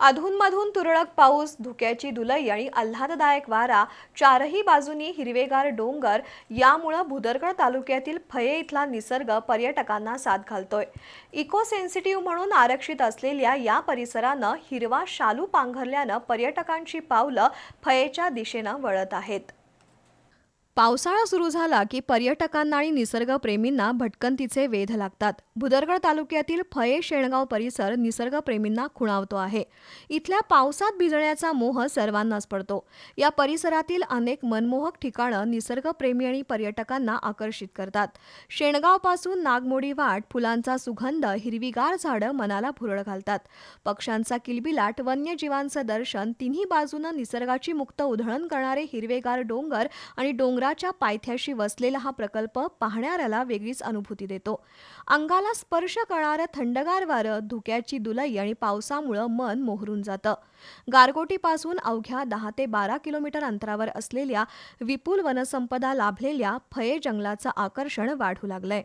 अधूनमधून तुरळक पाऊस धुक्याची दुलई आणि आल्हाददायक वारा चारही बाजूनी हिरवेगार डोंगर यामुळं भुदरगड तालुक्यातील फये इथला निसर्ग पर्यटकांना साथ घालतोय. इको सेन्सिटिव्ह म्हणून आरक्षित असलेल्या या परिसरानं हिरवा शालू पांघरल्यानं पर्यटकांची पावलं फयेच्या दिशेनं वळत आहेत. पावसाळा सुरू झाला की पर्यटकांना आणि निसर्गप्रेमींना भटकंतीचे वेध लागतात. भुदरगड तालुक्यातील फये शेणगाव परिसर निसर्गप्रेमींना खुणावतो आहे. इथल्या पावसात भिजण्याचा मोह सर्वांनाच पडतो. या परिसरातील अनेक मनमोहक ठिकाणं निसर्गप्रेमी आणि पर्यटकांना आकर्षित करतात. शेणगावपासून नागमोडी वाट फुलांचा सुगंध हिरवीगार झाडं मनाला भुरळ घालतात. पक्ष्यांचा किलबिलाट वन्यजीवांचं दर्शन तिन्ही बाजूनं निसर्गाची मुक्त उधळण करणारे हिरवेगार डोंगर आणि डोंगर डोंगराच्या पायथ्याशी वसलेला हा प्रकल्प पाहणाऱ्याला वेगळीच अनुभूती देतो. अंगाला स्पर्श करणारं थंडगार वारं धुक्याची दुलई आणि पावसामुळं मन मोहरून जातं. गारगोटीपासून अवघ्या दहा ते बारा किलोमीटर अंतरावर असलेल्या विपुल वनसंपदा लाभलेल्या फये जंगलाचं आकर्षण वाढू लागलंय.